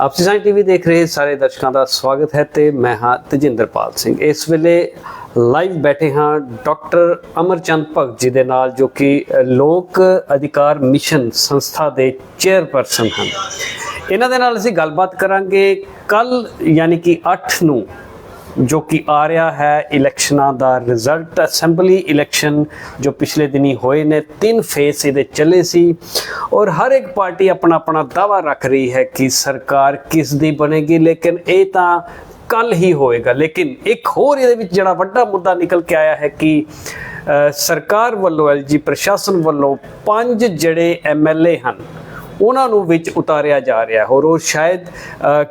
ਆਪਸੀ ਸਾਂਝ ਟੀਵੀ ਦੇਖ ਰਹੇ ਸਾਰੇ ਦਰਸ਼ਕਾਂ ਦਾ ਸਵਾਗਤ ਹੈ ਤੇ ਮੈਂ ਹਾਂ ਤਜਿੰਦਰਪਾਲ ਸਿੰਘ। ਇਸ ਵੇਲੇ ਲਾਈਵ ਬੈਠੇ ਹਾਂ ਡਾਕਟਰ ਅਮਰਚੰਦ ਭਗਤ ਜੀ ਦੇ ਨਾਲ, ਜੋ ਕਿ ਲੋਕ ਅਧਿਕਾਰ ਮਿਸ਼ਨ ਸੰਸਥਾ ਦੇ ਚੇਅਰਪਰਸਨ ਹਨ। ਇਹਨਾਂ ਦੇ ਨਾਲ ਅਸੀਂ ਗੱਲਬਾਤ ਕਰਾਂਗੇ। ਕੱਲ ਯਾਨੀ ਕਿ 8 ਨੂੰ ਜੋ ਕਿ ਆ ਰਿਹਾ ਹੈ ਇਲੈਕਸ਼ਨਾਂ ਦਾ ਰਿਜ਼ਲਟ। ਅਸੈਂਬਲੀ ਇਲੈਕਸ਼ਨ ਜੋ ਪਿਛਲੇ ਦਿਨੀ ਹੋਏ ਨੇ, ਤਿੰਨ ਫੇਸ ਇਹਦੇ ਚੱਲੇ ਸੀ ਔਰ ਹਰ ਇੱਕ ਪਾਰਟੀ ਆਪਣਾ ਆਪਣਾ ਦਾਵਾ ਰੱਖ ਰਹੀ ਹੈ ਕਿ ਸਰਕਾਰ ਕਿਸ ਦੀ ਬਣੇਗੀ, ਲੇਕਿਨ ਇਹ ਤਾਂ ਕੱਲ ਹੀ ਹੋਏਗਾ। ਲੇਕਿਨ ਇੱਕ ਹੋਰ ਇਹਦੇ ਵਿੱਚ ਜਿਹੜਾ ਵੱਡਾ ਮੁੱਦਾ ਨਿਕਲ ਕੇ ਆਇਆ ਹੈ ਕਿ ਸਰਕਾਰ ਵੱਲੋਂ ਐਲਜੀ ਪ੍ਰਸ਼ਾਸਨ ਵੱਲੋਂ ਪੰਜ ਜਿਹੜੇ ਐਮਐਲਏ ਹਨ ਉਹਨਾਂ ਨੂੰ ਵਿੱਚ ਉਤਾਰਿਆ ਜਾ ਰਿਹਾ ਹੋਰ ਉਹ ਸ਼ਾਇਦ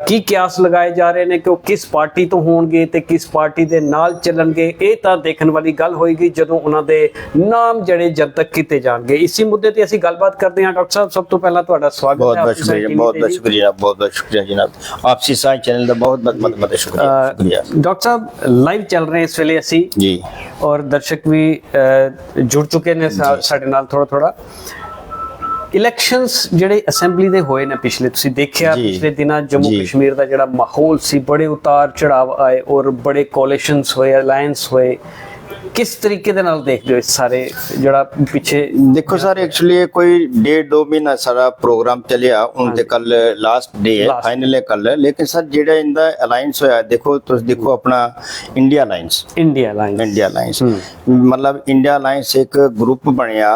ਕੀ ਕਿਆਸ ਲਗਾਏ ਜਾ ਰਹੇ ਨੇ ਕਿ ਉਹ ਕਿਸ ਪਾਰਟੀ ਤੋਂ ਹੋਣਗੇ ਤੇ ਕਿਸ ਪਾਰਟੀ ਦੇ ਨਾਲ ਚੱਲਣਗੇ ਇਹ ਤਾਂ ਦੇਖਣ ਵਾਲੀ ਗੱਲ ਹੋਏਗੀ ਜਦੋਂ ਉਹਨਾਂ ਦੇ ਨਾਮ ਜਿਹੜੇ ਜਨਤਕ ਕੀਤੇ ਜਾਣਗੇ। ਇਸੇ ਮੁੱਦੇ ਤੇ ਅਸੀਂ ਗੱਲਬਾਤ ਕਰਦੇ ਹਾਂ। ਡਾਕਟਰ ਸਾਹਿਬ ਸਭ ਤੋਂ ਪਹਿਲਾਂ ਤੁਹਾਡਾ ਸਵਾਗਤ ਹੈ ਬਹੁਤ ਬਹੁਤ ਸ਼ੁਕਰੀਆ ਬਹੁਤ ਬਹੁਤ ਸ਼ੁਕਰੀਆ ਬਹੁਤ ਬਹੁਤ ਆਪਸੀ ਸਾਇੰਸ ਚੈਨਲ ਦਾ ਬਹੁਤ ਬਹੁਤ ਬਹੁਤ ਸ਼ੁਕਰੀਆ ਡਾਕਟਰ ਸਾਹਿਬ ਲਾਈਵ ਚੱਲ ਰਹੇ ਇਸ ਵੇਲੇ ਅਸੀਂ ਜੀ। ਔਰ ਦਰਸ਼ਕ ਵੀ ਜੁੜ ਚੁੱਕੇ ਨੇ ਸਾਡੇ ਨਾਲ ਥੋੜਾ ਥੋੜਾ ਇਲੈਕਸ਼ਨਸ ਜਿਹੜੇ ਅਸੈਂਬਲੀ ਦੇ ਹੋਏ ਨੇ ਪਿਛਲੇ ਤੁਸੀਂ ਦੇਖਿਆ ਪਿਛਲੇ ਦਿਨਾਂ ਜੰਮੂ ਕਸ਼ਮੀਰ ਦਾ ਜਿਹੜਾ ਮਾਹੌਲ ਸੀ ਬੜੇ ਉਤਾਰ ਚੜਾਵ ਆਏ ਔਰ ਬੜੇ ਕੋਲੀਸ਼ਨਸ ਹੋਏ ਅਲਾਈਅੰਸ ਹੋਏ। ਕਿਸ ਤਰੀਕੇ ਦੇ ਨਾਲ ਦੇਖਦੇ ਹੋ ਸਾਰੇ ਜਿਹੜਾ ਪਿੱਛੇ ਦੇਖੋ ਸਰ ਐਕਚੁਅਲੀ ਕੋਈ ਡੇਢ ਦੋ ਮਹੀਨਾ ਸਾਰਾ ਪ੍ਰੋਗਰਾਮ ਚੱਲਿਆ ਹੁਣ ਤੇ ਕੱਲ ਲਾਸਟ ਡੇ ਹੈ ਫਾਈਨਲ ਹੈ ਕੱਲ ਲੇਕਿਨ ਸਰ ਜਿਹੜਾ ਇਹਦਾ ਅਲਾਈਅੰਸ ਹੋਇਆ ਦੇਖੋ ਤੁਸੀਂ ਦੇਖੋ ਆਪਣਾ India alliance India alliance India alliance ਮਤਲਬ ਇੰਡੀਆ ਅਲਾਈਅੰਸ ਇੱਕ ਗਰੁੱਪ ਬਣਿਆ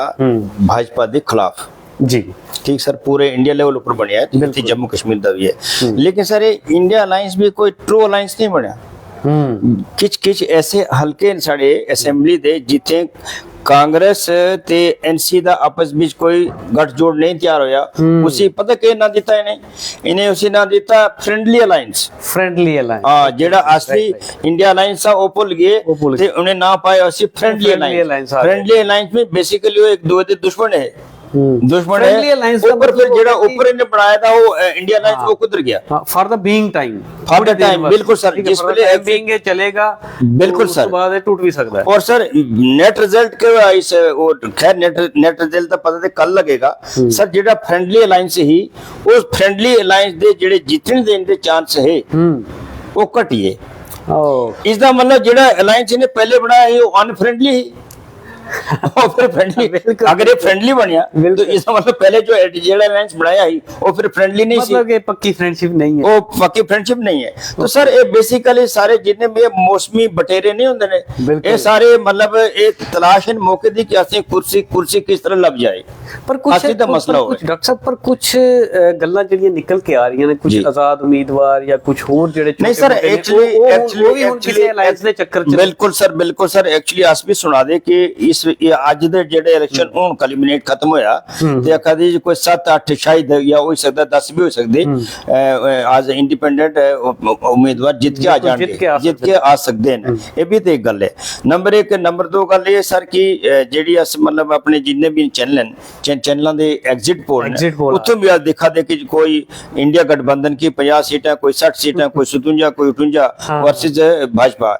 ਭਾਜਪਾ ਦੇ ਖਿਲਾਫ। ਜੀ ठीक सर पूरे इंडिया लेवल ऊपर बनया है बिल्कुल। जम्मू कश्मीर का भी है लेकिन सर ये इंडिया अलायंस भी कोई ट्रू अलायंस नहीं बनया ਹੂੰ ਕਿਛ ਕਿਛ ਐਸੇ ਹਲਕੇ ਨੇ ਸਾਡੇ ਅਸੈਂਬਲੀ ਦੇ ਜਿੱਥੇ ਕਾਂਗਰਸ ਤੇ ਐਨਸੀ ਦਾ ਆਪਸ ਵਿੱਚ ਕੋਈ ਗੱਠਜੋੜ ਨਹੀਂ ਤਿਆਰ ਹੋਇਆ ਉਸੇ ਪਤਾ ਕਿ ਨਾ ਦਿੱਤਾ ਇਹਨੇ ਇਹਨੇ ਉਸੇ ਨਾ ਦਿੱਤਾ ਫ੍ਰੈਂਡਲੀ ਅਲਾਈਅੰਸ ਫ੍ਰੈਂਡਲੀ ਅਲਾਈਅੰਸ ਆ ਜਿਹੜਾ ਅਸਲੀ ਇੰਡੀਆ ਅਲਾਈਅੰਸ ਆ ਉਹ ਭੁੱਲ ਗਏ ਉਹ ਭੁੱਲ ਤੇ ਉਹਨੇ ਨਾ ਪਾਇਆ ਅਸੀਂ ਫ੍ਰੈਂਡਲੀ Friendly alliance ਅਲਾਈਅੰਸ ਆ ਗਏ। ਫ੍ਰੈਂਡਲੀ ਅਲਾਈਅੰਸ ਵਿੱਚ ਬੇਸਿਕਲੀ ਉਹ ਇੱਕ ਦੂਜੇ ਦੇ ਦੁਸ਼ਮਣ ਹੈ ਹੂੰ ਦੁਸ਼ਮਣ Friendly ਹੈ alliance ਦਾ ਉੱਪਰ ਫਿਰ ਮਤਲਬ ਜਿਹੜਾ ਉੱਪਰ ਇਹਨੇ ਬਣਾਇਆ ਤਾਂ ਉਹ ਇੰਡੀਆ ਲਾਈਨ ਉਹ ਕਿਧਰ ਗਿਆ for the being time For the time, ਬਿਲਕੁਲ sir, ਜਿਸ ਵੇਲੇ ਇਹ बीइंग ਇਹ ਚੱਲੇਗਾ ਬਿਲਕੁਲ ਉਸ sir। ਤੋਂ ਬਾਅਦ ਇਹ ਟੁੱਟ ਵੀ ਸਕਦਾ ਹੈ और सर नेट रिजल्ट के इस वो खैर नेट नेट रिजल्ट तो पता तो कल लगेगा सर जेड़ा फ्रेंडली अलायंस ही उस फ्रेंडली अलायंस दे जेड़े जीतने देने दे चांस है हम्म वो घटिए ओ इसका मतलब जेड़ा अलायंस ने पहले बनाया है वो अनफ्रेंडली ही ਇਹ ਫ੍ਰੈਂਡਲੀ ਬਣਿਆ ਤਾਂ ਬਿਲਕੁਲ। ਇਸ ਦਾ ਮਤਲਬ ਪਹਿਲੇ ਜੋ ਜਿਹੜਾ ਅਲਾਈਅੰਸ ਬਣਾਇਆ ਸੀ ਉਹ ਫਿਰ ਫ੍ਰੈਂਡਲੀ ਨਹੀਂ ਸੀ ਮਤਲਬ ਕਿ ਪੱਕੀ ਫਰੈਂਡਸ਼ਿਪ ਨਹੀਂ ਹੈ ਉਹ ਪੱਕੀ ਫ੍ਰੈਂਡਸ਼ਿਪ ਨਹੀਂ ਹੈ ਤਾਂ ਸਰ ਇਹ ਬੇਸਿਕਲੀ ਸਾਰੇ ਜਿੰਨੇ ਵੀ ਇਹ ਮੌਸਮੀ ਬਟੇਰੇ ਨਹੀਂ ਹੁੰਦੇ ਨੇ। ਇਹ ਸਾਰੇ ਮਤਲਬ ਇਹ ਤਲਾਸ਼ ਹਨ ਮੌਕੇ ਦੀ ਕਿ ਅਸੀਂ ਕੁਰਸੀ ਕੁਰਸੀ ਕਿਸ ਤਰ੍ਹਾਂ ਲੱਭ ਜਾਏ ਪਰ ਕੁਝ ਅਸਲੀ ਤਾਂ ਮਸਲਾ ਹੋਵੇ। ਡਾਕਟਰ ਸਾਹਿਬ ਪਰ ਕੁਝ ਗੱਲਾਂ ਜਿਹੜੀਆਂ ਨਿਕਲ ਕੇ ਆ ਰਹੀਆਂ ਨੇ ਕੁਝ। ਆਜ਼ਾਦ ਉਮੀਦਵਾਰ ਜਾਂ ਕੁਝ ਹੋਰ ਜਿਹੜੇ ਨਹੀਂ ਸਰ ਨੇ, ਐਕਚੁਅਲੀ ਉਹ- ਵੀ ਹੁਣ ਕਿਸੇ ਅਲਾਈਅੰਸ ਦੇ ਚੱਕਰ ਚ ਬਿਲਕੁਲ ਸਰ ਬਿਲਕੁਲ ਸਰ ਐਕਚੁਅਲੀ ਅਸ ਵੀ ਸੁਣਾ ਦੇ ਕਿ ਇਸ ਇਸ ਅੱਜ ਦੇ ਜਿਹੜੇ ਇਲੈਕਸ਼ਨ ਹੁਣ ਕਲਿਮੀਨੇਟ ਖਤਮ ਹੋਇਆ ਤੇ ਕਦੀ ਕੋਈ 7-8 ਸ਼ਾਇਦ ਜਾਂ ਹੋ ਸਕਦਾ 10 ਵੀ ਹੋ ਸਕਦੇ। ਐਜ਼ ਇੰਡੀਪੈਂਡੈਂਟ ਉਮੀਦਵਾਰ ਜਿੱਤ ਕੇ ਆ ਜਾਣਗੇ। ਜਿੱਤ ਕੇ ਆ ਸਕਦੇ ਨੇ। ਇਹ ਵੀ ਤੇ ਇੱਕ ਗੱਲ ਹੈ। ਨੰਬਰ 1 ਨੰਬਰ 2 ਗੱਲ ਇਹ ਸਰ ਕਿ ਜਿਹੜੀ ਅਸ ਮਤਲਬ ਆਪਣੇ ਜਿੰਨੇ ਵੀ ਚੈਨਲ ਚੈਨਲਾਂ ਦੇ ਐਗਜ਼ਿਟ ਪੋਲ ਨੇ ਉੱਥੋਂ ਵੀ ਆ ਦੇਖਾ ਦੇ ਕਿ ਕੋਈ ਇੰਡੀਆ ਗਠਬੰਧਨ ਕੀ 50 ਸੀਟਾਂ ਕੋਈ 60 ਸੀਟਾਂ ਕੋਈ 57 ਕੋਈ 58 ਵਰਸਸ ਭਾਜਪਾ।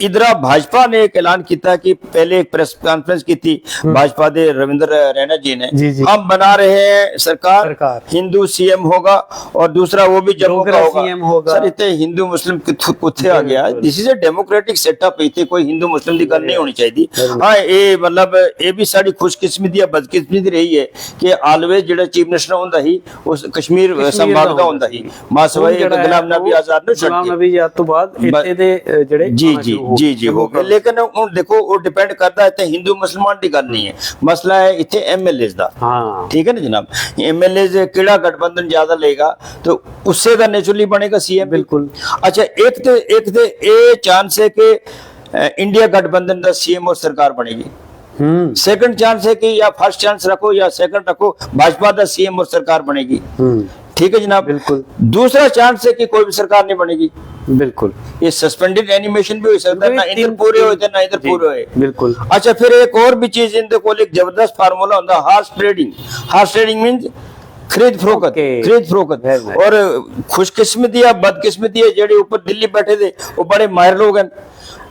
ਇਧਰਾ ਭਾਜਪਾ ਨੇ ਇੱਕ ਐਲਾਨ ਕੀਤਾ ਕਿ ਪਹਿਲੇ ਇੱਕ ਪ੍ਰੈਸ एक प्रेस कॉन्फ्रेंस की थी भाजपा दे रविंद्र रैना जी ने जी, जी। हम बना रहे हैं सरकार, सरकार। हिंदू सीएम होगा और दूसरा वो भी जम्मू डोगरा का होगा CM होगा। सर इतने हिंदू मुस्लिम किथे कुत्थे आ गया this is a democratic setup इतने कोई हिंदू मुस्लिम की गल नहीं होनी चाहिए हाँ ये मतलब ये भी साड़ी खुशकिस्मती या बदकिस्मती रही है कि आलवेज ਜਿਹੜਾ ਚੀਫ ਮਿਨਿਸਟਰ ਹੁੰਦਾ ਸੀ ਉਸ ਕਸ਼ਮੀਰ ਸੰਭਾਲਦਾ ਹੁੰਦਾ ਸੀ ਮਾਸਵਾਈ ਗੁਲਾਮ ਨਬੀ ਆਜ਼ਾਦ ਨੂੰ ਛੱਡ ਗੁਲਾਮ ਕੇ ਨਬੀ ਆਜ਼ਾਦ ਤੋਂ ਬਾਅਦ ਬ- ਇਹਦੇ ਅ, ਜਿਹੜੇ ਜੀ ਆਉਣਾ ਜੀ ਸ਼ੁਰੂ ਹੋ ਜੀ ਗਏ। ਜੀ ਹੋ ਗਏ ਲੇਕਿਨ ਹੁਣ ਦੇਖੋ ਉਹ ਡਿਪੈਂਡ ਕਰਦਾ ਹੈ ਤੇ ਹਿੰਦੂ ਮੁਸਲਮਾਨ ਦੀ ਗੱਲ ਨਹੀਂ ਹੈ ਮਸਲਾ ਹੈ ਇੱਥੇ ਐਮਐਲਏਸ ਦਾ ਹਾਂ ठीक है ना जनाब एमएलए केड़ा गठबंधन ज्यादा लेगा तो उससे का नेचुरली बनेगा सीएम बिल्कुल। अच्छा एक तो एक तो ये चांस है कि अ, इंडिया गठबंधन का सीएम और सरकार बनेगी ਹੂੰ सेकंड चांस है कि या फर्स्ट चांस रखो या सेकंड रखो भाजपा का सीएम और सरकार बनेगी ਹੂੰ ठीक है जनाब बिल्कुल दूसरा चांस है कि कोई भी सरकार नहीं बनेगी बिल्कुल ये सस्पेंडेड एनिमेशन भी हो सकता है ना इधर पूरे होते ना इधर पूरे होए बिल्कुल अच्छा फिर एक और भी चीज इनके कोल एक जबरदस्त फार्मूला होता है horse trading horse trading means ਖਰੀਦ ਫਰੋਖਤ ਖਰੀਦ ਫਰੋਖਤ ਔਰ ਖੁਸ਼ਕਿਸਮਤੀ ਆ ਬਦਕਿਸਮਤੀ ਹੈ ਜਿਹੜੇ ਉੱਪਰ ਦਿੱਲੀ ਬੈਠੇ ਦੇ ਉਹ ਬੜੇ ਮਾਹਿਰ ਲੋਕ ਹਨ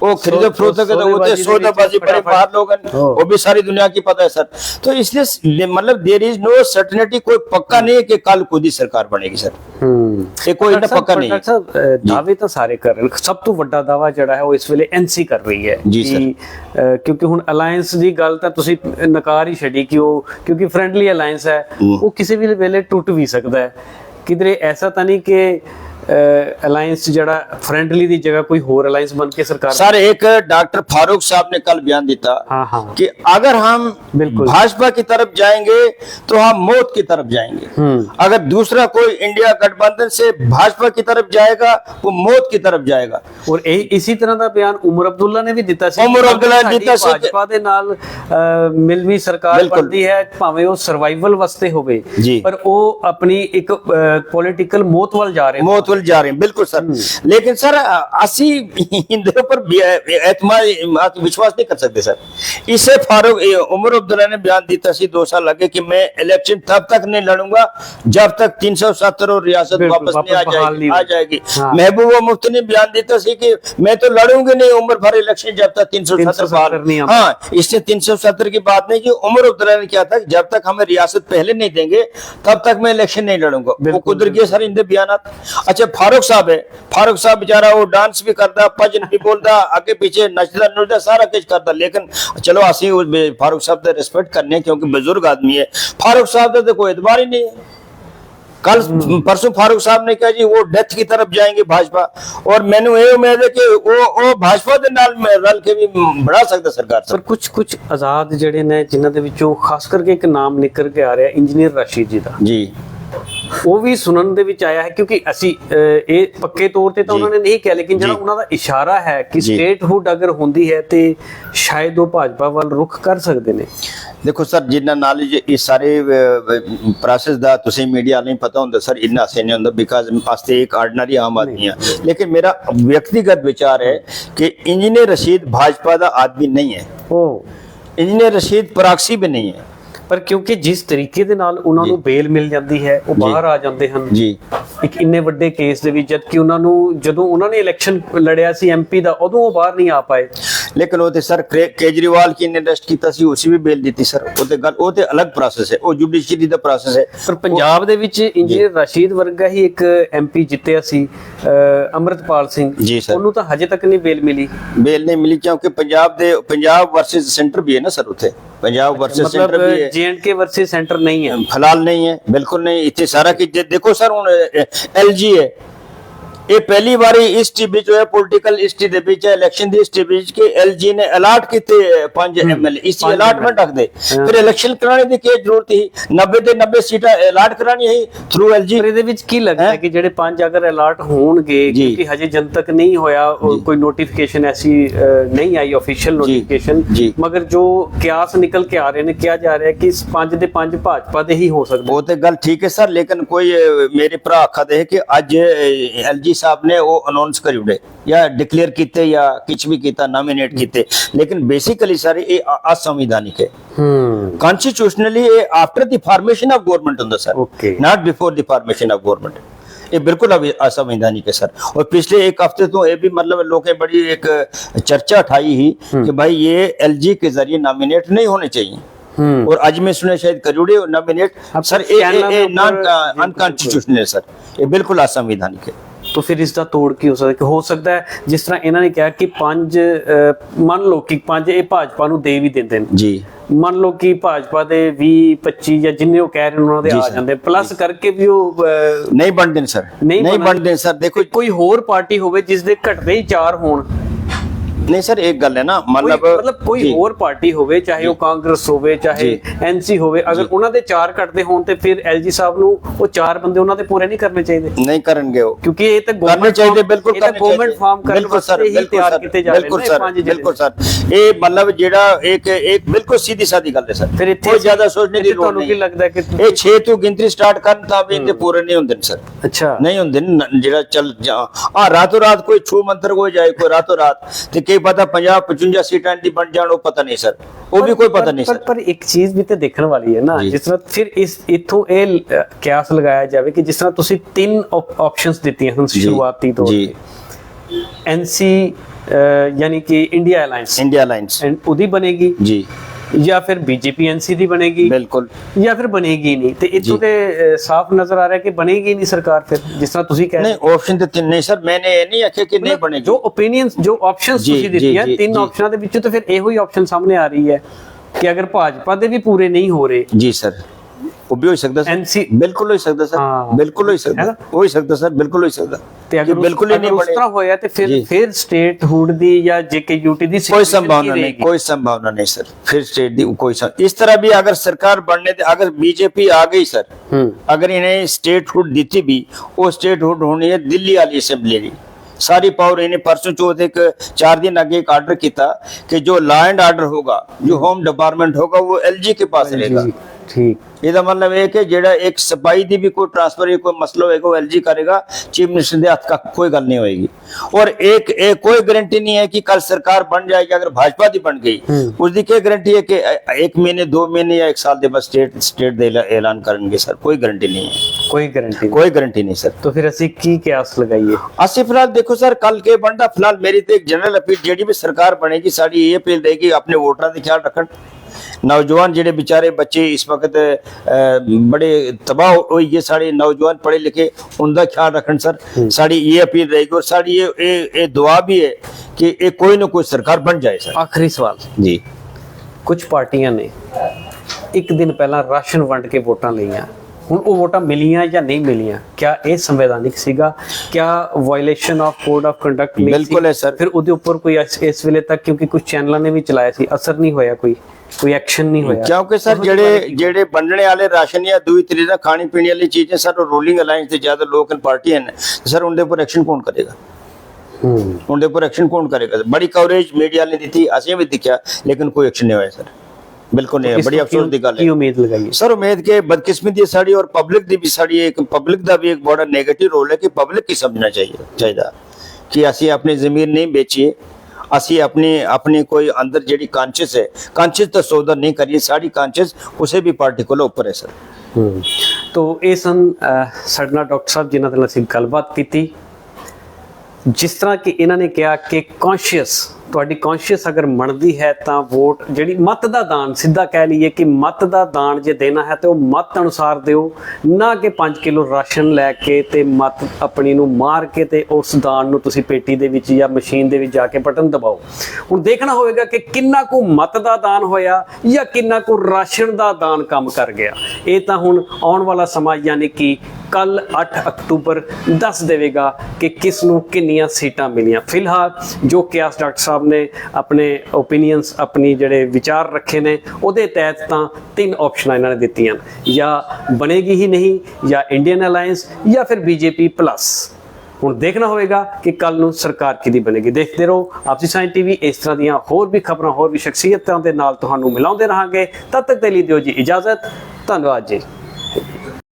वो खरीदो सौ- फरोख्त के तो वो सौदेबाजी थे सौदेबाजी दे बड़े फटाफट। माहिर लोग हैं हो। वो भी सारी दुनिया की पता है सर तो इसलिए मतलब देर इज नो सर्टनिटी कोई पक्का नहीं है कि कल खुद ही सरकार बनेगी सर ਹੂੰ ਇਹ ਕੋਈ ਨਾ ਡਾਕਟਰ ਸਾਹਿਬ, ਪੱਕਾ ਨਹੀਂ ਡਾਕਟਰ ਸਾਹਿਬ ਅ, ਦਾਅਵੇ ਤਾਂ ਸਾਰੇ ਕਰ ਰਹੇ ਨੇ ਸਭ ਤੋਂ ਵੱਡਾ ਦਾਅਵਾ ਜਿਹੜਾ ਹੈ ਉਹ ਇਸ ਵੇਲੇ ਐਨਸੀ ਕਰ ਰਹੀ ਹੈ ਜੀ, ਕਿ, ਅ, ਕਿਉਂਕਿ ਹੁਣ ਅਲਾਈਅੰਸ ਦੀ ਗੱਲ ਤਾਂ ਤੁਸੀਂ ਨਕਾਰ ਹੀ ਛੱਡੀ ਕਿ ਉਹ ਕਿਉਂਕਿ ਫ੍ਰੈਂਡਲੀ ਅਲਾਈਅੰਸ ਹੈ ਉਹ ਕਿਸੇ ਵੀ ਵੇਲੇ ਟੁੱਟ ਵੀ ਸਕਦਾ ਹੈ ਕਿਧਰੇ ਐਸਾ ਤਾਂ ਨਹੀਂ ਕਿ ਅਲਾਈਅੰਸ ਜਿਹੜਾ ਫ੍ਰੈਂਡਲੀ ਦੀ ਜਗ੍ਹਾ ਕੋਈ ਹੋਰ ਅਲਾਈਅੰਸ ਬਣ ਕੇ ਸਰਕਾਰ सर एक डॉक्टर फारूक साहब ने कल बयान दिया हाँ हाँ कि अगर हम बिल्कुल। भाजपा की तरफ जाएंगे तो हम मौत की तरफ जाएंगे हम्म अगर दूसरा कोई इंडिया गठबंधन से भाजपा की तरफ जाएगा वो मौत की तरफ जाएगा ਔਰ ਇਹ ਇਸੇ ਤਰ੍ਹਾਂ ਦਾ ਬਿਆਨ ਉਮਰ ਅਬਦੁੱਲਾ ਨੇ ਵੀ ਦਿੱਤਾ ਸੀ ਉਮਰ ਕਿ ਅਬਦੁੱਲਾ ਨੇ ਸਾਡੀ ਦਿੱਤਾ ਸੀ ਕਿ- ਭਾਜਪਾ ਦੇ ਨਾਲ ਅ, ਮਿਲਵੀ ਸਰਕਾਰ ਬਿਲਕੁਲ। ਬਣਦੀ ਹੈ ਭਾਵੇਂ ਉਹ ਸਰਵਾਈਵਲ ਵਾਸਤੇ ਹੋਵੇ ਜੀ। ਪਰ ਉਹ ਆਪਣੀ ਇੱਕ ਪੋਲਿਟੀਕਲ ਮੌਤ ਵੱਲ ਜਾ ਰਹੇ ਨੇ मौत जा रहे हैं। बिल्कुल सर। लेकिन सर असी हिंदुओं पर विश्वास नहीं कर सकते सर। इससे फारूक उमर अब्दुल्ला ने बयान दिया सी दो साल लगे कि मैं इलेक्शन तब तक नहीं लड़ूँगा जब तक 370 और रियासत वापस नहीं आ जाएगी आ जाएगी। हाँ। महबूबा मुफ्ती ने बयान दिया सी कि मैं तो लड़ूँगी नहीं उम्र भर इलेक्शन जब तक 370 370 नहीं बार। आ- हाँ इससे 370 की बात नहीं की उमर अब्दुल्ला ने क्या था जब तक हमें रियासत पहले नहीं देंगे तब तक मैं इलेक्शन नहीं लड़ूँगा। वो कुदर गए सर इनके बयान अच्छा ਫਾਰੂਕ ਸਾਹਿਬ ਹੈ। ਫਾਰੂਕ ਸਾਹਿਬ ਵਿਚਾਰਾ ਉਹ ਡਾਂਸ ਵੀ ਕਰਦਾ ਭਜਨ ਵੀ ਬੋਲਦਾ ਅੱਗੇ ਪਿੱਛੇ ਨੱਚਦਾ ਨੁੱਚਦਾ ਸਾਰਾ ਕੁਝ ਕਰਦਾ। ਲੇਕਿਨ ਚਲੋ ਅਸੀਂ ਉਸ ਫਾਰੂਕ ਸਾਹਿਬ ਦਾ ਰਿਸਪੈਕਟ ਕਰਨੇ ਕਿਉਂਕਿ ਬਜ਼ੁਰਗ ਆਦਮੀ ਹੈ। ਫਾਰੂਕ ਸਾਹਿਬ ਦਾ ਤਾਂ ਕੋਈ ਇਤਬਾਰ ਹੀ ਨਹੀਂ ਹੈ। ਕੱਲ ਪਰਸੋਂ ਫਾਰੂਕ ਸਾਹਿਬ ਨੇ ਕਿਹਾ ਜੀ ਉਹ ਡੈਥ ਦੀ ਤਰਫ ਜਾਏਗੇ ਭਾਜਪਾ। ਔਰ ਮੈਨੂੰ ਇਹ ਉਮੀਦ ਹੈ ਕਿ ਉਹ ਉਹ ਭਾਜਪਾ ਦੇ ਨਾਲ ਰਲ ਕੇ ਵੀ ਬਣਾ ਸਕਦਾ ਸਰਕਾਰ ਪਰ ਕੁਝ ਕੁਝ ਆਜ਼ਾਦ ਜਿਹੜੇ ਨੇ ਜਿਨ੍ਹਾਂ ਦੇ ਵਿੱਚੋਂ ਖਾਸ ਕਰਕੇ ਇੱਕ ਨਾਮ ਨਿਕਲ ਕੇ ਆ ਰਿਹਾ ਇੰਜੀਨੀਅਰ ਰਸ਼ੀਦ ਜੀ ਦਾ। ਜੀ। ਉਹ ਵੀ ਸੁਣਨ ਦੇ ਵਿੱਚ ਆਇਆ ਹੈ ਕਿਉਂਕਿ ਅਸੀਂ ਇਹ ਪੱਕੇ ਤੌਰ ਤੇ ਤਾਂ। ਉਹਨਾਂ ਨੇ ਨਹੀਂ ਕਿਹਾ ਲੇਕਿਨ ਜਿਹੜਾ। ਉਹਨਾਂ ਦਾ ਇਸ਼ਾਰਾ ਹੈ ਕਿ। ਸਟੇਟਹੁੱਡ ਅਗਰ ਹੁੰਦੀ ਹੈ ਤੇ ਸ਼ਾਇਦ ਉਹ ਭਾਜਪਾ ਵੱਲ ਰੁਖ ਕਰ ਸਕਦੇ ਨੇ ਦੇਖੋ ਸਰ ਜਿੰਨਾ ਨॉलेज ਇਸ ਸਾਰੇ ਪ੍ਰੋਸੈਸ ਦਾ ਤੁਸੀਂ ਮੀਡੀਆ ਨਹੀਂ ਪਤਾ ਹੁੰਦਾ ਸਰ ਇੰਨਾ ਸੇ ਨਹੀਂ ਹੁੰਦਾ ਬਿਕਾਜ਼ ਅਸਤੇ ਇੱਕ ਆਰਡੀਨਰੀ ਆਮ ਆਦਮੀ ਹੈ ਲੇਕਿਨ ਮੇਰਾ ਵਿਅਕਤੀਗਤ ਵਿਚਾਰ ਹੈ ਕਿ ਇੰਜੀਨੀਅਰ ਰਸ਼ੀਦ ਭਾਜਪਾ ਦਾ ਆਦਮੀ ਨਹੀਂ ਹੈ ਉਹ ਇੰਜੀਨੀਅਰ ਰਸ਼ੀਦ ਪ੍ਰਾਕਸੀ ਵੀ ਨਹੀਂ ਹੈ ਪਰ ਕਿਉਂਕਿ ਜਿਸ ਤਰੀਕੇ ਦੇ ਨਾਲ ਉਹਨਾਂ ਨੂੰ ਬੇਲ ਮਿਲ ਜਾਂਦੀ ਹੈ ਉਹ ਬਾਹਰ ਆ ਜਾਂਦੇ ਹਨ। ਜੀ। ਇੱਕ ਇੰਨੇ ਵੱਡੇ ਕੇਸ ਦੇ ਵਿੱਚ ਜਦ ਕਿ ਉਹਨਾਂ ਨੂੰ ਜਦੋਂ ਉਹਨਾਂ ਨੇ ਇਲੈਕਸ਼ਨ ਲੜਿਆ ਸੀ ਐਮਪੀ ਦਾ ਉਦੋਂ ਉਹ ਬਾਹਰ ਨਹੀਂ ਆ ਪਾਏ। ਲੇਕਿਨ ਉਹ ਤੇ ਸਰ ਕੇਜਰੀਵਾਲ ਕੀ ਨੇ ਅਰੈਸਟ ਕੀਤਾ ਸੀ ਉਸੇ ਵੀ ਬੇਲ ਦਿੱਤੀ ਸਰ ਉਹ ਤੇ ਗੱਲ ਉਹ ਤੇ ਅਲੱਗ ਪ੍ਰੋਸੈਸ ਹੈ ਉਹ ਜੁਡੀਸ਼ਰੀ ਦਾ ਪ੍ਰੋਸੈਸ ਹੈ ਪਰ ਪੰਜਾਬ ਦੇ ਵਿੱਚ ਇੰਜੀਨੀਅਰ ਰਸ਼ੀਦ ਵਰਗਾ ਹੀ ਇੱਕ ਐਮਪੀ ਜਿੱਤਿਆ ਸੀ ਅੰਮ੍ਰਿਤਪਾਲ ਸਿੰਘ। ਉਹਨੂੰ ਤਾਂ ਹਜੇ ਤੱਕ ਨਹੀਂ ਬੇਲ ਮਿਲੀ ਬੇਲ ਨਹੀਂ ਮਿਲੀ ਕਿਉਂਕਿ ਪੰਜਾਬ ਦੇ ਪੰਜਾਬ ਵਰਸਸ ਸੈਂਟਰ ਵੀ ਹੈ ਨਾ ਸਰ ਉੱਥੇ ਪੰਜਾਬ ਵਰਸਸ ਸੈਂਟਰ ਵੀ ਹੈ ਜੀਐਨਕੇ ਵਰਸਸ ਸੈਂਟਰ ਨਹੀਂ ਹੈ ਫਿਲਹਾਲ ਨਹੀਂ ਹੈ ਬਿਲਕੁਲ ਨਹੀਂ ਇੱਥੇ ਸਾਰਾ ਕਿ ਦੇਖੋ ਸਰ ਹੁਣ ਐਲਜੀ ਹੈ ਇਹ ਪਹਿਲੀ ਵਾਰੀ ਇਸ ਟੀਵੀ ਜੋ ਹੈ ਪੋਲੀਟੀਕਲ ਹਿਸਟਰੀ ਦੇ ਵਿੱਚ ਇਲੈਕਸ਼ਨ ਦੀ ਹਿਸਟਰੀ ਵਿੱਚ ਕਿ ਐਲਜੀ ਨੇ ਅਲਾਟ ਕੀਤੇ ਪੰਜ ਐਮਐਲਏ ਇਸ ਅਲਾਟਮੈਂਟ ਰੱਖਦੇ ਹਾਂ। ਫਿਰ ਇਲੈਕਸ਼ਨ ਕਰਾਣੇ ਦੀ ਕੀ ਜ਼ਰੂਰਤ ਸੀ 90 ਦੇ 90 ਸੀਟਾਂ ਅਲਾਟ ਕਰਾਣੀ ਹੈ ਥਰੂ ਐਲਜੀ ਇਹਦੇ ਵਿੱਚ ਕੀ ਲੱਗਦਾ ਹੈ ਹੈਂ? ਕਿ ਜਿਹੜੇ ਪੰਜ ਅਗਰ ਅਲਰਟ ਹੋਣਗੇ। ਕਿਉਂਕਿ ਹਜੇ ਜਨਤਕ ਨਹੀਂ ਹੋਇਆ ਕੋਈ ਨੋਟੀਫਿਕੇਸ਼ਨ ਐਸੀ ਨਹੀਂ ਆਈ ਅਫੀਸ਼ੀਅਲ ਨੋਟੀਫਿਕੇਸ਼ਨ। ਮਗਰ ਜੋ ਕਿਆਸ ਨਿਕਲ ਕੇ ਆ ਰਹੇ ਨੇ ਕਿਹਾ ਜਾ ਰਿਹਾ ਹੈ ਕਿ ਇਸ ਪੰਜ ਦੇ ਪੰਜ ਭਾਜਪਾ ਦੇ ਹੀ ਹੋ ਸਕਦੇ ਉਹ ਤੇ ਗੱਲ ਠੀਕ ਹੈ ਸਰ ਲੇਕਿਨ ਕੋਈ ਮੇਰੇ ਭਰਾ ਆਖਦੇ ਹੈ ਕਿ ਅੱਜ ਐਲਜੀ साहब ने वो अनाउंस करी उड़े। या डिक्लेयर किते या किच भी किता नॉमिनेट किते। लेकिन बेसिकली सर ये असंवैधानिक है। कॉन्स्टिट्यूशनली ये after the formation of government होता sir not before the formation of government ये बिल्कुल अभी असंवैधानिक है सर और पिछले एक हफ़्ते तो ये भी मतलब लोग बड़ी एक चर्चा उठाई ही कि भाई ये एलजी के ज़रिए नॉमिनेट नहीं होने चाहिए। और आज मैं सुने शायद करूड़े और नॉमिनेट सर ये नॉन अनकॉन्स्टिट्यूशनल है सर ये बिल्कुल असंवैधानिक है। ਤਾਂ ਫਿਰ ਇਸ ਦਾ ਤੋੜ ਕੀ ਹੋ ਸਕਦਾ ਕਿ ਹੋ ਸਕਦਾ ਹੈ ਜਿਸ ਤਰ੍ਹਾਂ ਇਹਨਾਂ ਨੇ ਕਿਹਾ ਕਿ ਪੰਜ ਮੰਨ ਲਓ ਕਿ ਪੰਜ ਇਹ ਭਾਜਪਾ ਨੂੰ ਦੇ ਵੀ ਦਿੰਦੇ ਨੇ। ਜੀ। ਮੰਨ ਲਓ ਕਿ ਭਾਜਪਾ ਦੇ 20 25 ਜਾਂ ਜਿੰਨੇ ਉਹ ਕਹਿ ਰਹੇ ਉਹਨਾਂ ਦੇ ਆ ਜਾਂਦੇ ਪਲੱਸ ਕਰਕੇ ਵੀ ਉਹ ਨਹੀਂ ਬਣਦੇ ਸਰ ਨਹੀਂ ਬਣਦੇ। ਸਰ ਦੇਖੋ ਕੋਈ ਹੋਰ ਪਾਰਟੀ ਹੋਵੇ ਜਿਸ ਦੇ ਘਟਦੇ ਹੀ ਚਾਰ ਹੋਣ। ਨਹੀਂ ਸਰ ਇੱਕ ਗੱਲ ਹੈ ਨਾ ਮਤਲਬ ਮਤਲਬ ਕੋਈ ਹੋਰ ਪਾਰਟੀ ਹੋਵੇ ਚਾਹੇ ਉਹ ਕਾਂਗਰਸ ਹੋਵੇ ਚਾਹੇ ਐਨਸੀ ਹੋਵੇ ਅਗਰ ਉਹਨਾਂ ਦੇ ਚਾਰ ਕੱਟਦੇ ਹੋਣ ਤੇ ਫਿਰ ਐਲਜੀ ਸਾਹਿਬ ਨੂੰ ਉਹ ਚਾਰ ਬੰਦੇ ਉਹਨਾਂ ਦੇ ਪੂਰੇ ਨਹੀਂ ਕਰਨੇ ਚਾਹੀਦੇ? ਨਹੀਂ ਕਰਨਗੇ ਉਹ। ਕਿਉਂਕਿ ਇਹ ਤਾਂ ਗਵਰਨਮੈਂਟ ਚਾਹੀਦੇ ਬਿਲਕੁਲ ਇਹ ਤਾਂ ਗਵਰਨਮੈਂਟ ਫਾਰਮ ਕਰਨ ਵਾਸਤੇ ਹੀ ਤਿਆਰ ਕੀਤੇ ਜਾ ਨੇ ਬਿਲਕੁਲ ਸਰ ਬਿਲਕੁਲ ਸਰ। ਇਹ ਮਤਲਬ ਜਿਹੜਾ ਇੱਕ ਇੱਕ ਬਿਲਕੁਲ ਸਿੱਧੀ ਸਾਦੀ ਗੱਲ ਹੈ ਸਰ। ਫਿਰ ਇੱਥੇ ਕੋਈ ਜ਼ਿਆਦਾ ਸੋਚਣੇ ਦੀ ਲੋੜ ਨਹੀਂ ਲੱਗਦਾ ਕਿ ਇਹ 6 ਤੋਂ ਗਿਣਤੀ ਸਟਾਰਟ ਕਰਨ ਤਾਂ ਵੀ ਇਹਦੇ ਪੂਰੇ ਨਹੀਂ ਹੁੰਦੇ ਸਰ। ਅੱਛਾ। ਨਹੀਂ ਹੁੰਦੇ ਜਿਹੜਾ ਚੱਲ ਆ ਰਾਤੋਂ ਰਾਤ ਕੋਈ ਛੂ ਮੰਤਰ ਕੋਈ ਜਾਏ ਕੋਈ ਰਾਤੋਂ ਰਾਤ ਤੇ ਕੀ ਪਤਾ 50 55 ਸੀਟਾਂ ਦੀ ਬਣ ਜਾਣ ਉਹ ਪਤਾ ਨਹੀਂ ਸਰ। ਉਹ ਵੀ ਕੋਈ ਪਤਾ ਨਹੀਂ ਸਰ। ਪਰ ਇੱਕ ਚੀਜ਼ ਵੀ ਤੇ ਦੇਖਣ ਵਾਲੀ ਹੈ ਨਾ। ਜਿਸ ਤਰ੍ਹਾਂ ਫਿਰ ਇਸ ਇਥੋਂ ਇਹ ਕਿਆਸ ਲਗਾਇਆ ਜਾਵੇ ਕਿ ਜਿਸ ਤਰ੍ਹਾਂ ਤੁਸੀਂ ਤਿੰਨ ਆਪਸ਼ਨਸ ਦਿੱਤੀਆਂ ਹਨ ਸ਼ੁਰੂਆਤੀ ਤੌਰ ਜੀ। ਤੇ। ਐਨਸੀ ਯਾਨੀ ਕਿ India alliance India lines and ਉਹਦੀ ਬਣੇਗੀ। ਜੀ। ਜਾਂ ਫਿਰ ਬੀਜੇਪੀ ਐਨਸੀ ਦੀ ਬਣੇਗੀ? ਬਿਲਕੁਲ। ਜਾਂ ਫਿਰ ਬਣੇਗੀ ਨਹੀਂ? ਤੇ ਇੱਥੋਂ ਤੇ ਸਾਫ਼ ਨਜ਼ਰ ਆ ਰਿਹਾ ਕਿ ਬਣੇਗੀ ਨਹੀਂ ਸਰਕਾਰ ਫਿਰ? ਜਿਸ ਤਰ੍ਹਾਂ ਤੁਸੀਂ ਕਹਿ ਰਹੇ ਨਹੀਂ ਆਪਸ਼ਨ ਤੇ ਤਿੰਨ ਨਹੀਂ ਸਰ ਮੈंने ਇਹ ਨਹੀਂ ਆਖਿਆ ਕਿ ਨਹੀਂ ਬਣੇਗੀ। ਜੋ ਓਪੀਨੀਅਨਸ ਜੋ ਆਪਸ਼ਨਸ ਤੁਸੀਂ ਦਿੱਤੀਆਂ ਤਿੰਨ। ਆਪਸ਼ਨਾਂ ਦੇ ਵਿੱਚੋਂ ਤਾਂ ਫਿਰ ਇਹੋ ਹੀ ਆਪਸ਼ਨ ਸਾਹਮਣੇ ਆ ਰਹੀ ਹੈ ਕਿ ਅਗਰ ਭਾਜਪਾ ਦੇ ਵੀ ਪੂਰੇ ਨਹੀਂ ਹੋ ਰਹੇ ਜੀ ਸਰ। ਉਹ ਵੀ ਹੋ ਸਕਦਾ ਸਰ। ਬਿਲਕੁਲ ਹੋ ਸਕਦਾ ਸਰ। ਬਿਲਕੁਲ ਹੋ ਸਕਦਾ। ਹੋ ਸਕਦਾ ਸਰ ਬਿਲਕੁਲ ਹੋ ਸਕਦਾ। ਤੇ ਅਗਰ ਬਿਲਕੁਲ ਹੀ ਨਹੀਂ ਉਸ ਤਰ੍ਹਾਂ ਹੋਇਆ ਤੇ ਫਿਰ ਫਿਰ ਸਟੇਟ ਹੁੱਡ ਦੀ ਜਾਂ ਜੇਕੇ ਯੂਟੀ ਦੀ ਕੋਈ ਸੰਭਾਵਨਾ ਨਹੀਂ ਕੋਈ ਸੰਭਾਵਨਾ ਨਹੀਂ ਸਰ। ਫਿਰ ਸਟੇਟ ਦੀ ਕੋਈ ਇਸ ਤਰ੍ਹਾਂ ਵੀ ਅਗਰ ਸਰਕਾਰ ਬਣਨੇ ਤੇ ਅਗਰ ਬੀਜੇਪੀ ਆ ਗਈ ਸਰ ਅਗਰ ਇਹਨੇ ਸਟੇਟ ਹੁੱਡ ਦਿੱਤੀ ਵੀ ਉਹ ਸਟੇਟ ਹੁੱਡ ਹੋਣੀ ਹੈ ਦਿੱਲੀ ਵਾਲੀ ਅਸੈਂਬਲੀ ਦੀ। ਸਾਰੀ ਪਾਵਰ ਇਹਨੇ ਪਰਸੋਂ ਚੌਥ ਇੱਕ ਚਾਰ ਦਿਨ ਅੱਗੇ ਇੱਕ ਆਰਡਰ ਕੀਤਾ ਕਿ ਜੋ ਲਾ ਐਂਡ ਆਰਡਰ ਹੋਗਾ ਜੋ ਹੋਮ ਡਿਪਾਰਟਮੈਂਟ ਹੋਗਾ ਉਹ ਐਲਜੀ ਕੇ ਪਾਸ ਰਹੇਗਾ। ਠੀਕ। ਇਹਦਾ ਮਤਲਬ ਇਹ ਕਿ ਜਿਹੜਾ ਇੱਕ ਸਿਪਾਹੀ ਦੀ ਵੀ ਕੋਈ ਟ੍ਰਾਂਸਫਰ ਕੋਈ ਮਸਲਾ ਹੋਏਗਾ ਉਹ ਐਲਜੀ ਕਰੇਗਾ ਚੀਫ ਮਿਨਿਸਟਰ ਦੇ ਹੱਥ ਤੱਕ ਕੋਈ ਗੱਲ ਨਹੀਂ ਹੋਏਗੀ। ਔਰ ਇੱਕ ਇਹ ਕੋਈ ਗਾਰੰਟੀ ਨਹੀਂ ਹੈ ਕਿ ਕੱਲ ਸਰਕਾਰ ਬਣ ਜਾਏਗੀ ਅਗਰ ਭਾਜਪਾ ਦੀ ਬਣ ਗਈ ਉਸ ਦੀ ਕੀ ਗਾਰੰਟੀ ਹੈ ਕਿ ਇੱਕ ਮਹੀਨੇ ਦੋ ਮਹੀਨੇ ਜਾਂ ਇੱਕ ਸਾਲ ਦੇ ਬਸ ਸਟੇਟ ਸਟੇਟ ਦੇ ਐਲਾਨ ਕਰਨਗੇ ਸਰ। ਕੋਈ ਗਾਰੰਟੀ ਨਹੀਂ ਹੈ। ਕੋਈ ਗਾਰੰਟੀ ਕੋਈ ਗਾਰੰਟੀ ਨਹੀਂ ਸਰ। ਤਾਂ ਫਿਰ ਅਸੀਂ ਕੀ ਕਿਆਸ ਲਗਾਈਏ? ਅਸੀਂ ਫਿਲਹਾਲ ਦੇਖੋ ਸਰ ਕੱਲ ਕੇ ਬਣਦਾ? ਫਿਲਹਾਲ ਮੇਰੀ ਤੇ ਇੱਕ ਜਨਰਲ ਅਪੀਲ ਜਿਹੜੀ ਵੀ ਸਰਕਾਰ ਬਣੇਗੀ ਸਾਡੀ ਇਹ ਅਪੀਲ ਰਹੇਗੀ ਆਪਣੇ ਵੋਟਰਾਂ ਦੇ ਖਿਆਲ ਰੱਖਣ। ਨੌਜਵਾਨ ਜਿਹੜੇ ਵਿਚਾਰੇ ਬੱਚੇ ਇਸ ਵਕਤ ਬੜੇ ਤਬਾਹ ਹੋਈ ਹੈ ਸਾਡੇ ਨੌਜਵਾਨ ਪੜ੍ਹੇ ਲਿਖੇ ਉਹਦਾ ਖਿਆਲ ਰੱਖਣ ਸਰ। ਸਾਡੀ ਇਹ ਅਪੀਲ ਰਹੇਗੀ ਔਰ ਸਾਡੀ ਇਹ ਇਹ ਦੁਆ ਵੀ ਹੈ ਕਿ ਇਹ ਕੋਈ ਨਾ ਕੋਈ ਸਰਕਾਰ ਬਣ ਜਾਏ ਸਰ। ਆਖਰੀ ਸਵਾਲ। ਜੀ। ਕੁਝ ਪਾਰਟੀਆਂ ਨੇ ਇੱਕ ਦਿਨ ਪਹਿਲਾਂ ਰਾਸ਼ਨ ਵੰਡ ਕੇ ਵੋਟਾਂ ਲਈਆਂ। ਹੁਣ ਉਹ ਵੋਟਾਂ ਮਿਲੀਆਂ ਜਾਂ ਨਹੀਂ ਮਿਲੀਆਂ? ਕਿਆ ਇਹ ਸੰਵਿਧਾਨਿਕ ਸੀਗਾ? ਕਿਆ violation of code of conduct ਬਿਲਕੁਲ ਹੈ ਸਰ। ਫਿਰ ਉਹਦੇ ਉੱਪਰ ਕੋਈ ਇਸ ਵੇਲੇ ਤੱਕ ਕਿਉਂਕਿ ਕੁਝ ਚੈਨਲਾਂ ਨੇ ਵੀ ਚਲਾਇਆ ਸੀ ਅਸਰ ਨਹੀਂ ਹੋਇਆ ਕੋਈ। ਕੋਈ ਐਕਸ਼ਨ ਨਹੀਂ ਹੋਇਆ। ਕਿਉਂਕਿ ਸਰ ਜਿਹੜੇ ਜਿਹੜੇ ਵੰਡਣੇ ਵਾਲੇ ਰਾਸ਼ਨ ਜਾਂ ਦੂਈ ਤਰੀਕੇ ਖਾਣੀ ਪੀਣੀ ਵਾਲੀ ਚੀਜ਼ਾਂ ਸਰ ਰੂਲਿੰਗ ਅਲਾਈਅੰਸ ਦੇ ਜ਼ਿਆਦਾ ਲੋਕਲ ਪਾਰਟੀਆਂ ਨੇ ਸਰ ਉਹਦੇ ਉੱਪਰ ਐਕਸ਼ਨ ਕੌਣ ਕਰੇਗਾ? ਹੂੰ। ਉਹਦੇ ਉੱਪਰ ਐਕਸ਼ਨ ਕੌਣ ਕਰੇਗਾ? ਬੜੀ ਕਵਰੇਜ ਮੀਡੀਆ ਨੇ ਦਿੱਤੀ ਅਸੀਂ ਵੀ ਦਿਖਿਆ ਲੇਕਿਨ ਕੋਈ ਐਕਸ਼ਨ ਨਹੀਂ ਹੋਇਆ ਸਰ। ਬਿਲਕੁਲ ਨਹੀਂ ਬੜੀ ਤੋਂ ਅਫਸੋਸ ਦੀ ਗੱਲ ਕੀ ਹੈ ਉਮੀਦ ਲਗਾਈਏ? ਸਰ ਉਮੀਦ ਕਿ ਬਦਕਿਸਮਤੀ ਸਾਡੀ ਔਰ ਪਬਲਿਕ ਦੀ ਵੀ ਸਾਡੀ ਇੱਕ ਪਬਲਿਕ ਦਾ ਵੀ ਇੱਕ ਬੜਾ 네ਗੇਟਿਵ ਰੋਲ ਹੈ ਕਿ ਪਬਲਿਕ ਕੀ ਸਮਝਣਾ ਚਾਹੀਏ ਚਾਹੀਦਾ। ਕਿ ਅਸੀਂ ਆਪਣੀ ਜ਼ਮੀਨ ਨਹੀਂ ਵੇਚੀਏ ਅਸੀਂ ਆਪਣੀ ਆਪਣੀ ਕੋਈ ਅੰਦਰ ਜਿਹੜੀ ਕਾਂਸ਼ੀਅਸ ਹੈ ਕਾਂਸ਼ੀਅਸ ਦਾ ਸੌਦਾ ਨਹੀਂ ਕਰੀਏ ਸਾਡੀ ਕਾਂਸ਼ੀਅਸ ਉਸੇ ਵੀ ਪਾਰਟੀ ਕੋਲ ਉੱਪਰ ਹੈ, ਸਰ। ਤੋ ਇਹ ਸਨ ਸਾਡੇ ਨਾਲ ਡਾਕਟਰ ਸਾਹਿਬ ਜਿਨ੍ਹਾਂ ਦੇ ਨਾਲ ਅਸੀਂ ਗੱਲਬਾਤ ਕੀਤੀ। ਜਿਸ ਤਰ੍ਹਾਂ ਕਿ ਇਹਨਾਂ ਨੇ ਕਿਹਾ ਕਿ ਕੌਨਸ਼ੀਅਸ ਤੁਹਾਡੀ ਕੌਨਸ਼ੀਅਸ ਅਗਰ ਮੰਨਦੀ ਹੈ ਤਾਂ ਵੋਟ ਜਿਹੜੀ ਮਤ ਦਾ ਦਾਨ, ਸਿੱਧਾ ਕਹਿ ਲਈਏ ਕਿ ਮਤ ਦਾ ਦਾਨ ਜੇ ਦੇਣਾ ਹੈ ਤੇ ਉਹ ਮਤ ਅਨੁਸਾਰ ਦਿਓ, ਨਾ ਕਿ 5 ਕਿਲੋ ਰਾਸ਼ਨ ਲੈ ਕੇ ਤੇ ਮਤ ਆਪਣੀ ਨੂੰ ਮਾਰ ਕੇ ਤੇ ਉਸ ਦਾਨ ਨੂੰ ਤੁਸੀਂ ਪੇਟੀ ਦੇ ਵਿੱਚ ਜਾਂ ਮਸ਼ੀਨ ਦੇ ਵਿੱਚ ਜਾ ਕੇ ਬਟਨ ਦਬਾਓ। ਹੁਣ ਦੇਖਣਾ ਹੋਵੇਗਾ ਕਿ ਕਿੰਨਾ ਕੁ ਮਤ ਦਾ ਦਾਨ ਹੋਇਆ ਜਾਂ ਕਿੰਨਾ ਕੁ ਰਾਸ਼ਨ ਦਾ ਦਾਨ ਕੰਮ ਕਰ ਗਿਆ। ਇਹ ਤਾਂ ਹੁਣ ਆਉਣ ਵਾਲਾ ਸਮਾਂ ਯਾਨੀ ਕਿ ਕੱਲ 8 ਅਕਤੂਬਰ ਦੱਸ ਦੇਵੇਗਾ ਕਿ ਕਿਸ ਨੂੰ ਕਿੰਨੀਆਂ ਸੀਟਾਂ ਮਿਲੀਆਂ। ਫਿਲਹਾਲ ਜੋ ਕਿਆਸ ਡਾਕਟਰ ਸਾਹਿਬ ਸਾਹਿਬ ਨੇ ਆਪਣੇ ਓਪੀਨੀਅਨਸ ਆਪਣੀ ਜਿਹੜੇ ਵਿਚਾਰ ਰੱਖੇ ਨੇ, ਉਹਦੇ ਤਹਿਤ ਤਾਂ ਤਿੰਨ ਆਪਸ਼ਨਾਂ ਇਹਨਾਂ ਨੇ ਦਿੱਤੀਆਂ ਜਾਂ ਬਣੇਗੀ ਹੀ ਨਹੀਂ, ਜਾਂ ਇੰਡੀਅਨ ਅਲਾਈਅੰਸ ਜਾਂ ਫਿਰ ਬੀਜੇਪੀ ਪਲੱਸ ਹੁਣ ਦੇਖਣਾ ਹੋਵੇਗਾ ਕਿ ਕੱਲ ਨੂੰ ਸਰਕਾਰ ਕਿਹਦੀ ਬਣੇਗੀ। ਦੇਖਦੇ ਰਹੋ ਆਪਸੀ ਸਾਇੰਸ ਟੀਵੀ ਇਸ ਤਰ੍ਹਾਂ ਦੀਆਂ ਹੋਰ ਵੀ ਖਬਰਾਂ, ਹੋਰ ਵੀ ਸ਼ਖਸੀਅਤਾਂ ਦੇ ਨਾਲ ਤੁਹਾਨੂੰ ਮਿਲਾਉਂਦੇ ਰਹਾਂਗੇ। ਤਦ ਤੱਕ ਦੇ ਲਈ ਦਿਓ ਜੀ ਇਜਾਜ਼ਤ। ਧੰਨਵਾਦ ਜੀ।